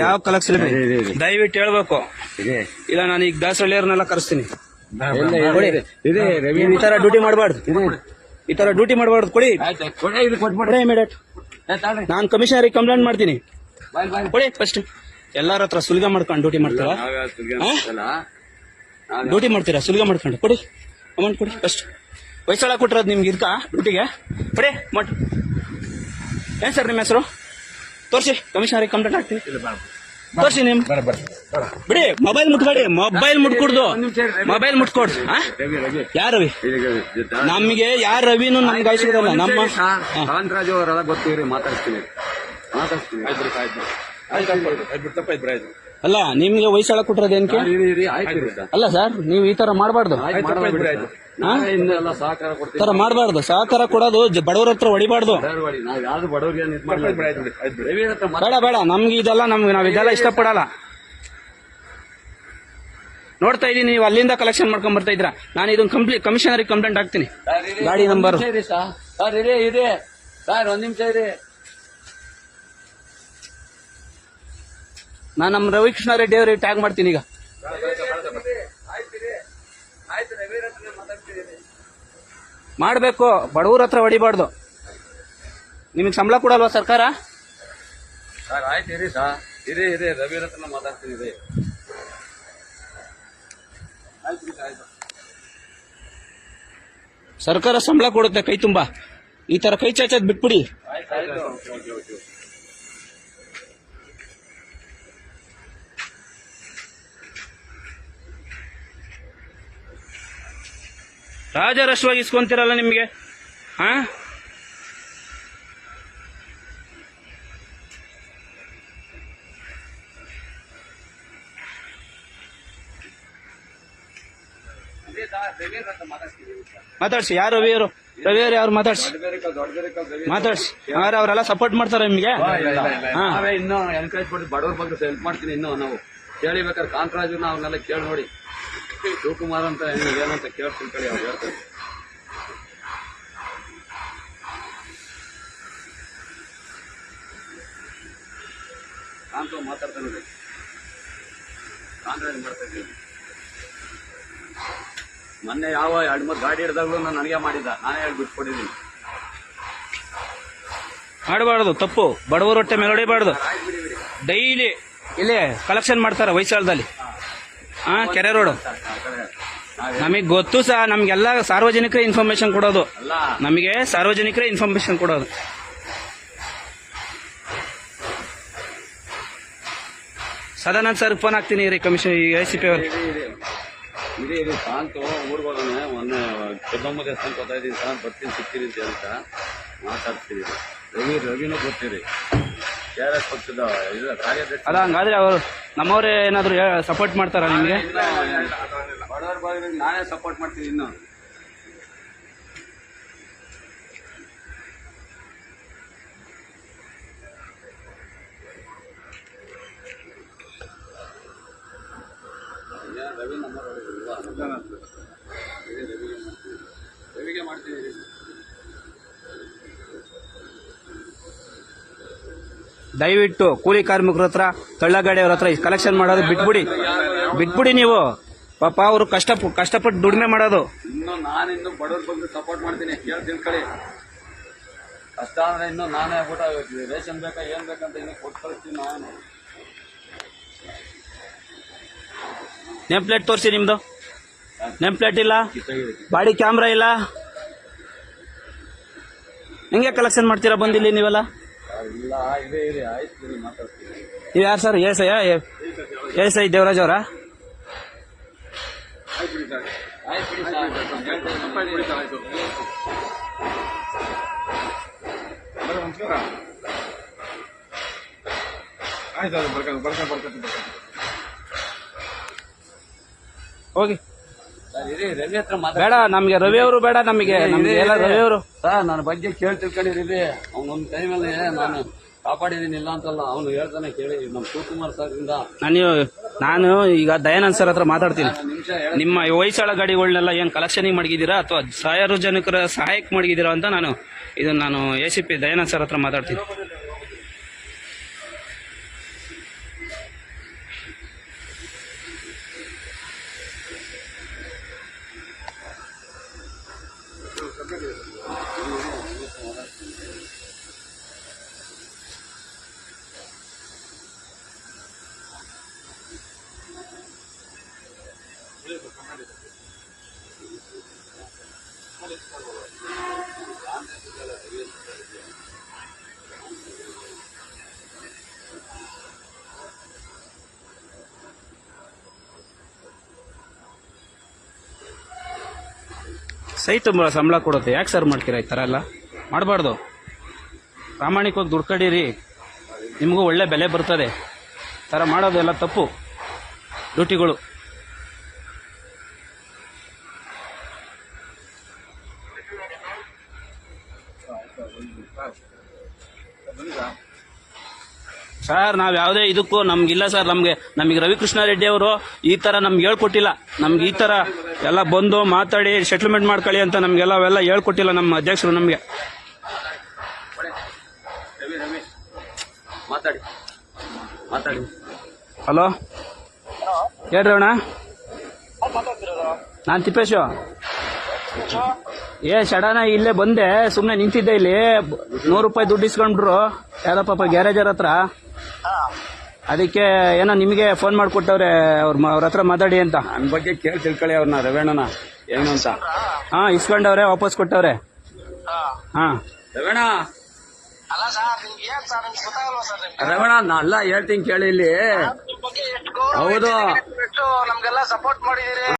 ಯಾವ ಕಲೆಕ್ಷನ್ ದಯವಿಟ್ಟು ಹೇಳ್ಬೇಕು. ಇಲ್ಲ ನಾನು ಈಗ ದಾಸಹಳ್ಳಿಯವ್ರನ್ನೆಲ್ಲ ಕರೆಸ್ತೀನಿ. ಈ ತರ ಡ್ಯೂಟಿ ಮಾಡಬಾರ್ದು. ಈ ತರ ಡ್ಯೂಟಿ ಮಾಡಬಾರ್ದು. ಕೊಡಿ. ಇಮಿಡಿಯೇಟ್ ನಾನು ಕಮಿಷನರಿಗೆ ಕಂಪ್ಲೇಂಟ್ ಮಾಡ್ತೀನಿ. ಕೊಡಿ ಫಸ್ಟ್ ಎಲ್ಲಾರ ಹತ್ರ ಸುಲಿಗೆ ಮಾಡ್ಕೊಂಡು ಡ್ಯೂಟಿ ಮಾಡ್ತೀರಾ? ಡ್ಯೂಟಿ ಮಾಡ್ತೀರಾ? ಸುಲಿಗೆ ಮಾಡ್ಕೊಂಡು. ಕೊಡಿ. ಅಮೌಂಟ್ ಕೊಡಿ ಫಸ್ಟ್ ವಯಸ್ಸಳ ಕೊಟ್ಟಿರೋದು ನಿಮ್ಗೆ ಇರ್ತಾ ಡ್ಯೂಟಿಗೆ ಕೊಡಿ ಮಟ್ ಏನ್ ಸರ್ ನಿಮ್ಮ ಹೆಸರು? ತೋರಿಸಿ ಕಮಿಷನರಿಗೆ ಕಂಪ್ಲೇಂಟ್ ಹಾಕ್ತೀನಿ. ತೋರಿಸಿ ನಿಮ್ ಬಿಡಿ ಮೊಬೈಲ್ ಮುಟ್ಕೊಡಿ ಮೊಬೈಲ್ ಮುಟ್ಕೊಡ್ದು. ಮೊಬೈಲ್ ಮುಟ್ಕೊಡ್ ಯಾರು ರವಿ? ನಮಗೆ ಯಾರು ರವಿನೂ ನಮ್ಗೆ ಗಾಯಿಸಿದ್ರಲ್ಲ ನಮ್ಮ. ಕಾಂತರಾಜು ಅವರೆಲ್ಲ ಗೊತ್ತಿರಿ ಮಾತಾಡ್ತೀನಿ ಮಾತಾಡ್ತೀನಿ ಅಲ್ಲ ನಿಮ್ಗೆ ವಯಸ್ಸಾಳ ಕೊಟ್ಟಿರೋದು ಏನ್. ಅಲ್ಲ ಸರ್ ನೀವು ಈ ತರ ಮಾಡಬಾರ್ದು. ಸಹಕಾರ ತರ ಮಾಡಬಾರ್ದು. ಸಹಕಾರ ಕೊಡೋದು ಬಡವ್ರ ಹತ್ರ ಹೊಡಿಬಾರ್ದು. ಇದು. ಬೇಡ ಬೇಡ. ನಮ್ಗೆ ಇದೆಲ್ಲ ನಮ್ಗೆ ನಾವ್ ಇದೆಲ್ಲ ಇಷ್ಟಪಡಲ್ಲ. ನೋಡ್ತಾ ಇದೀನಿ ನೀವು ಅಲ್ಲಿಂದ ಕಲೆಕ್ಷನ್ ಮಾಡ್ಕೊಂಡ್ ಬರ್ತಾ ಇದ್ರ ನಾನು ಇದನ್ನ ಕಂಪ್ಲೀಟ್ ಕಮಿಷನರಿಗೆ ಕಂಪ್ಲೇಂಟ್ ಹಾಕ್ತೀನಿ. ಗಾಡಿ ನಂಬರ್. ಸರ್. ಸರ್ ಇದೆ ಸರ್ ಒಂದ್ ನಿಮಿಷ ಇರಿ. ನಾನು ನಮ್ಮ ರವಿಕೃಷ್ಣ ರೆಡ್ಡಿ ಅವರಿಗೆ ಟ್ಯಾಗ್ ಮಾಡ್ತೀನಿ ಈಗ. ಮಾಡಬೇಕು ಬಡವ್ರ ಹತ್ರ ಹೊಡಿಬಾರ್ದು. ನಿಮಗೆ ಸಂಬಳ ಕೊಡಲ್ವಾ ಸರ್ಕಾರ? ಸರ್ ಆಯ್ತು ಇರಿ ಸರ್. ಇರಿ ಇರಿ ರವಿ ಹತ್ರ ಮಾತಾಡ್ತೀನಿ ಇರಿ. ಆಯ್ತು ಆಯ್ತು. ಸರ್ಕಾರ ಸಂಬಳ ಕೊಡುತ್ತೆ ಕೈ ತುಂಬಾ. ಈ ತರ ಕೈ ಚಾಚದ್ ಬಿಟ್ಬಿಡಿ. ರಾಜರಶ್ವಾಗಿ ಇಸ್ಕೊಂತೀರಲ್ಲ ನಿಮಗೆ? ಹಾ. ಮಾತಾಡ್ಸಿ ಯಾರು ರವಿಯವರು? ರವಿಯವರು ಯಾರು? ಮಾತಾಡ್ಸಿ. ಮಾತಾಡ್ಸಿ. ಯಾರು ಅವರೆಲ್ಲ ಸಪೋರ್ಟ್ ಮಾಡ್ತಾರೆ ನಿಮಗೆ. ನಾವೇ ಇನ್ನೂ ಎನ್ಕರೇಜ್ ಮಾಡಿ ಬಡವ್ರ ಬಗ್ಗೆ ಹೆಲ್ಪ್ ಮಾಡ್ತೀನಿ ಇನ್ನು ನಾವು. ಕೇಳಿಬೇಕಾದ್ರೆ ಕಾಂತರಾಜ್ ಅವ್ರನ್ನೆಲ್ಲ ಕೇಳಿ ನೋಡಿ. ಶಿವಕುಮಾರ್ ಅಂತ ಏನಂತ ಕೇಳಿ ತಿಳ್ಕೊಳ್ಳಿ ಹೇಳ್ತಾರೆ ಕಾಂತ ಮಾತಾಡ್ತಾನೆ. ಕಾಂತರಾಜ್ ಮಾಡ್ತಾ ಮೊನ್ನೆ ಯಾವ ಎರಡು ಮೂರು ಗಾಡಿ ಹಿಡಿದಾಗ್ಲೂ ನಾನು ನನಗೆ ಮಾಡಿದ್ದ ನಾನೇ ಹೇಳಿ ಬಿಟ್ಕೊಟ್ಟಿದ್ದೀನಿ ಮಾಡಬಾರ್ದು ತಪ್ಪು ಬಡವರೊಟ್ಟೆ ಮೇಲೆ ಹೊಡಿಬಾರ್ದು ಡೈಲಿ ಇಲ್ಲೇ ಕಲೆಕ್ಷನ್ ಮಾಡ್ತಾರೆ ವೈಶಾಲದಲ್ಲಿ ಹಾ, ಕೆರೆ ರೋಡ್. ನಮಗೆ ಗೊತ್ತು ಸಹ ನಮ್ಗೆಲ್ಲ ಸಾರ್ವಜನಿಕರೇ ಇನ್ಫಾರ್ಮೇಶನ್ ಕೊಡೋದು. ನಮಗೆ ಸಾರ್ವಜನಿಕರೇ ಇನ್ಫಾರ್ಮೇಶನ್ ಕೊಡೋದು. ಸದಾನಂದ್ ಸರ್ ಫೋನ್ ಹಾಕ್ತೀನಿ ರೀ ಕಮಿಷನ್ ಎ ಸಿ ಪಿ ಅವರು. ಇದೆ, ಇದು ಶಾಂತು ಊರ್ಗ್ ಹೋಗೋಣ ಮೊನ್ನೆ ದೊಡ್ಡಮ್ಮ ದೇವಸ್ಥಾನ ಹೋಗ್ತಾ ಇದ್ದೀನಿ ಸರ್. ಬರ್ತೀನಿ, ಸಿಗ್ತೀನಿ ಅಂತ ಮಾತಾಡ್ತೀನಿ ರವಿ, ರವಿನೂ ಗೊತ್ತೀರಿ ಪಕ್ಷದ ಇದು ಅಲ್ಲ ಹಂಗಾದ್ರೆ ಅವರು ನಮ್ಮವರೇ ಏನಾದ್ರು ಸಪೋರ್ಟ್ ಮಾಡ್ತಾರ ನಿಮಗೆ? ಬಡವರ ನಾನೇ ಸಪೋರ್ಟ್ ಮಾಡ್ತೀನಿ ಇನ್ನು. ದಯವಿಟ್ಟು ಕೂಲಿ ಕಾರ್ಮಿಕರ ಹತ್ರ ತಳ್ಳಗಾಡಿಯವ್ರ ಹತ್ರ ಕಲೆಕ್ಷನ್ ಮಾಡೋದು ಬಿಟ್ಬಿಡಿ. ಬಿಟ್ಬಿಡಿ ನೀವು. ಪಾಪ ಅವರು ಕಷ್ಟ ಕಷ್ಟಪಟ್ಟು ದುಡಿಮೆ ಮಾಡೋದು. ಇನ್ನು ನಾನು ಇನ್ನು ಬಡವ್ರ ಬಗ್ಗೆ ಸಪೋರ್ಟ್ ಮಾಡ್ತೀನಿ. ಕೇಳಿ ತಿಳ್ಕೊಳ್ಳಿ ಕಷ್ಟ ಅಂದ್ರೆ ಇನ್ನು ನಾನೇ ಊಟ ರೇಷನ್ ಬೇಕಾ ಏನ್ ಬೇಕಂತ ಇನ್ನು ಕೊಟ್ಟು ಕಳಿಸ್ತೀನಿ ನಾನು. ನೇಮ್ ಪ್ಲೇಟ್ ತೋರಿಸಿ ನಿಮ್ದು. ನೇಮ್ ಪ್ಲೇಟ್ ಇಲ್ಲ? ಬಾಡಿ ಕ್ಯಾಮ್ರಾ ಇಲ್ಲ? ಹೆಂಗೆ ಕಲೆಕ್ಷನ್ ಮಾಡ್ತೀರಾ ಬಂದಿಲ್ಲಿ ನೀವೆಲ್ಲ? ಇಲ್ಲ ಇದೆ ಇದೆ. ಆಯ್ತು ನೀವು ಮಾತಾಡ್ತೀನಿ. ಯಾರು sir S I S I Devaraj ಅವರಾ? ಆಯ್ತು ಬಿಡಿ ಸರ್, ಆಯ್ತು ಹೋಗಿ. ಬೇಡ ನಮ್ಗೆ ರವಿ ಅವರು ಬೇಡ ನಮಗೆ ನಮ್ಗೆ ಎಲ್ಲ ರವಿ ಅವರು. ಸರ್ ನನ್ನ ಬಗ್ಗೆ ಕೇಳಿ ತಿಳ್ಕೊಂಡಿರಿ ಅವ್ನೊಂದ್ ಟೈಮಲ್ಲಿ ನಾನು ಕಾಪಾಡಿದೀನಿ ಇಲ್ಲ ಅಂತಲ್ಲ ಅವನು ಹೇಳ್ತಾನೆ ಕೇಳಿ ನಮ್ಮ ಶಿವಕುಮಾರ್ ಸರ್ ಇಂದ. ನಾನು ನಾನು ಈಗ ದಯಾನಂದ್ ಸರ್ ಹತ್ರ ಮಾತಾಡ್ತೀನಿ. ನಿಮ್ಮ ವಯಸ್ಸಾಳ ಗಾಡಿಗಳನ್ನೆಲ್ಲ ಏನ್ ಕಲೆಕ್ಷನ್ ಮಾಡಿದ್ದೀರಾ ಅಥವಾ ಸಾರ್ವಜನಿಕರ ಸಹಾಯಕ್ಕೆ ಮಾಡಿದ್ದೀರಾ ಅಂತ ನಾನು ಇದು ನಾನು A C P Dayanand sir ಹತ್ರ ಮಾತಾಡ್ತೀನಿ. ಸೈಟ್ ಸಂಬಳ ಕೊಡುತ್ತೆ. ಯಾಕೆ ಸರ್ ಮಾಡ್ತೀರಾ ಈ ಥರ ಎಲ್ಲ? ಮಾಡಬಾರ್ದು. ಪ್ರಾಮಾಣಿಕವಾಗಿ ದುಡ್ಕಡೀರಿ ನಿಮಗೂ ಒಳ್ಳೆ ಬೆಲೆ ಬರ್ತದೆ. ಥರ ಮಾಡೋದೆಲ್ಲ ತಪ್ಪು. ಡ್ಯೂಟಿಗಳು. ಸರ್ ನಾವು ಯಾವುದೇ ಇದಕ್ಕೂ ನಮ್ಗಿಲ್ಲ ಸರ್ ನಮ್ಗೆ, ನಮಗೆ ರವಿಕೃಷ್ಣ ರೆಡ್ಡಿ ಅವರು ಈ ತರ ನಮ್ಗೆ ಹೇಳ್ಕೊಟ್ಟಿಲ್ಲ. ನಮ್ಗೆ ಈ ತರ ಎಲ್ಲ ಬಂದು ಮಾತಾಡಿ ಸೆಟ್ಲ್ಮೆಂಟ್ ಮಾಡ್ಕೊಳ್ಳಿ ಅಂತ ನಮಗೆಲ್ಲ ಅವೆಲ್ಲ ಹೇಳ್ಕೊಟ್ಟಿಲ್ಲ ನಮ್ಮ ಅಧ್ಯಕ್ಷರು ನಮಗೆ. ಹಲೋ ಹೇಳ್ರಿ ಅಣ್ಣ. ನಾನು ತಿಪ್ಪೇಶು. ಏ ಸಡನ್ ಆಗಿ ಇಲ್ಲೇ ಬಂದೆ ಸುಮ್ಮನೆ ನಿಂತಿದ್ದೆ ಇಲ್ಲಿ. ನೂರು ರೂಪಾಯಿ ದುಡ್ಡು ಇಸ್ಕೊಂಡ್ರು. ಯಾರೋ ಪಾಪ ಗ್ಯಾರೇಜರ್ ಹತ್ರ. ಅದಕ್ಕೆ ಏನೋ ನಿಮಗೆ ಫೋನ್ ಮಾಡಿಕೊಟ್ಟವ್ರೆ ಅವ್ರ ಅವ್ರ ಹತ್ರ ಮಾತಾಡಿ ಅಂತ. ನನ್ನ ಬಗ್ಗೆ ಕೇಳಿ ತಿಳ್ಕೊಳ್ಳಿ ಅವ್ರನ್ನ ರವೇಣನ. ಏನು ಅಂತ? ಹಾಂ ಇಸ್ಕೊಂಡವ್ರೆ ವಾಪಸ್ ಕೊಟ್ಟವ್ರೆ. ಹಾಂ. ರವೇಣ? ಅಲ್ಲ ರವೇಣ ನಾ ಹೇಳ್ತೀನಿ ಕೇಳಿ ಇಲ್ಲಿ. ನಿಮ್ ಬಗ್ಗೆ ಎಷ್ಟು ಗೌರವ ಹೌದು. ಎಷ್ಟು ನಮ್ಗೆಲ್ಲ ಸಪೋರ್ಟ್ ಮಾಡಿದೀರಿ